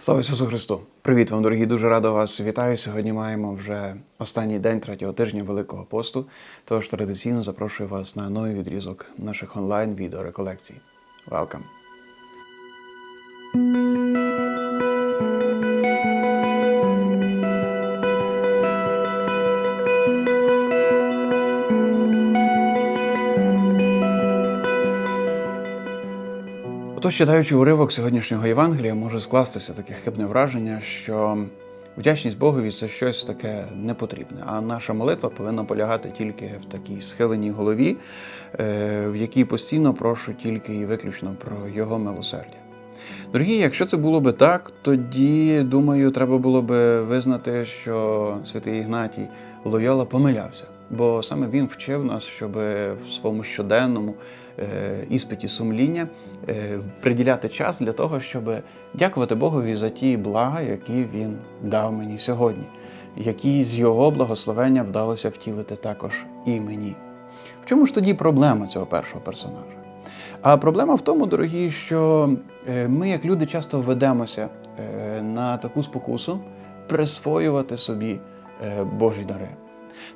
Слава Ісусу Христу! Привіт вам, дорогі! Дуже радо вас вітаю. Сьогодні маємо вже останній день третього тижня Великого посту. Тож традиційно запрошую вас на новий відрізок наших онлайн відеореколекцій. Welcome! Отож, читаючи уривок сьогоднішнього Євангелія, може скластися таке хибне враження, що вдячність Богові це щось таке непотрібне. А наша молитва повинна полягати тільки в такій схиленій голові, е, в якій постійно прошу тільки і виключно про Його милосердя. Дорогі, якщо це було би так, тоді думаю, треба було би визнати, що святий Ігнатій Лойола помилявся, бо саме він вчив нас, щоб в своєму щоденному е, іспиті сумління е, приділяти час для того, щоб дякувати Богові за ті блага, які він дав мені сьогодні, які з його благословення вдалося втілити також і мені. В чому ж тоді проблема цього першого персонажа? А проблема в тому, дорогі, що е, ми, як люди, часто ведемося на таку спокусу присвоювати собі Божі дари.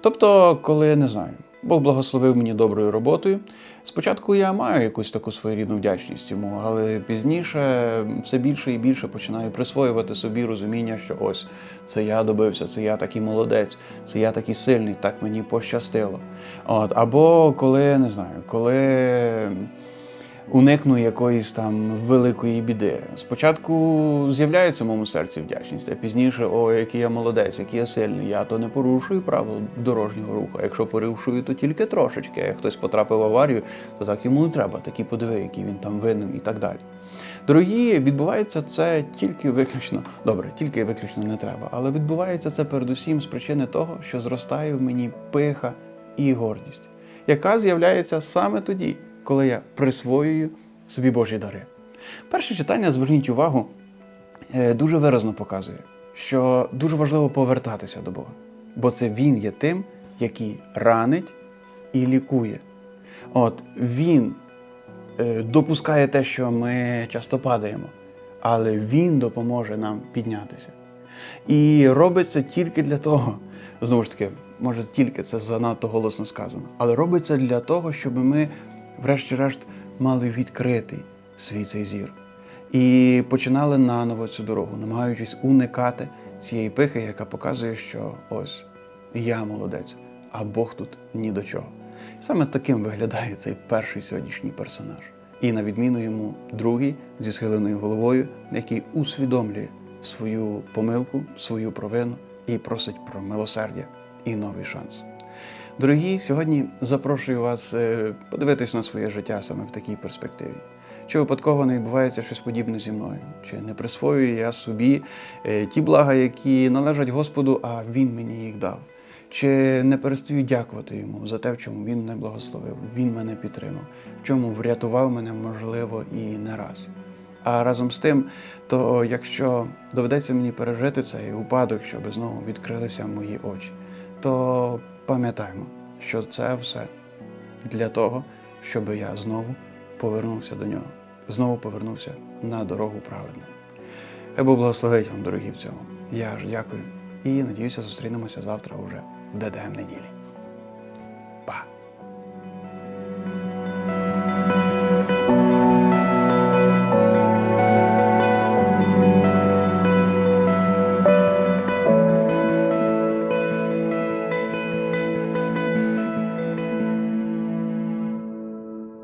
Тобто, коли не знаю, Бог благословив мені доброю роботою. Спочатку я маю якусь таку своєрідну вдячність йому, але пізніше все більше і більше починаю присвоювати собі розуміння, що ось це я добився, це я такий молодець, це я такий сильний, так мені пощастило. От, або коли не знаю, коли уникну якоїсь там великої біди. Спочатку з'являється в моєму серці вдячність, а пізніше, о, який я молодець, який я сильний. Я то не порушую правил дорожнього руху. А якщо порушую, то тільки трошечки. А як хтось потрапив в аварію, то так йому не треба. Такі подиви, який він там винен і так далі. Дорогі, відбувається це тільки виключно добре, тільки виключно не треба. Але відбувається це передусім з причини того, що зростає в мені пиха і гордість, яка з'являється саме тоді, коли я присвоюю собі Божі дари. Перше читання, зверніть увагу, е, дуже виразно показує, що дуже важливо повертатися до Бога, бо це Він є тим, який ранить і лікує. От Він е, допускає те, що ми часто падаємо, але Він допоможе нам піднятися. І робить це тільки для того, знову ж таки, може, тільки це занадто голосно сказано, але робиться для того, щоб ми, врешті-решт, мали відкритий свій цей зір. І починали наново цю дорогу, намагаючись уникати цієї пихи, яка показує, що ось я молодець, а Бог тут ні до чого. Саме таким виглядає цей перший сьогоднішній персонаж. І на відміну йому другий зі схиленою головою, який усвідомлює свою помилку, свою провину і просить про милосердя і новий шанс. Дорогі, сьогодні запрошую вас е, подивитись на своє життя саме в такій перспективі. Чи випадково не відбувається щось подібне зі мною? Чи не присвоюю я собі е, ті блага, які належать Господу, а Він мені їх дав? Чи не перестаю дякувати йому за те, в чому він мене благословив, він мене підтримав, в чому врятував мене, можливо, і не раз. А разом з тим, то якщо доведеться мені пережити цей упадок, щоб знову відкрилися мої очі, то пам'ятаємо, що це все для того, щоб я знову повернувся до нього, знову повернувся на дорогу правильну. Хай благословить вам, дорогі в цьому. Я ж дякую і надіюся, зустрінемося завтра уже в ДДМ неділі.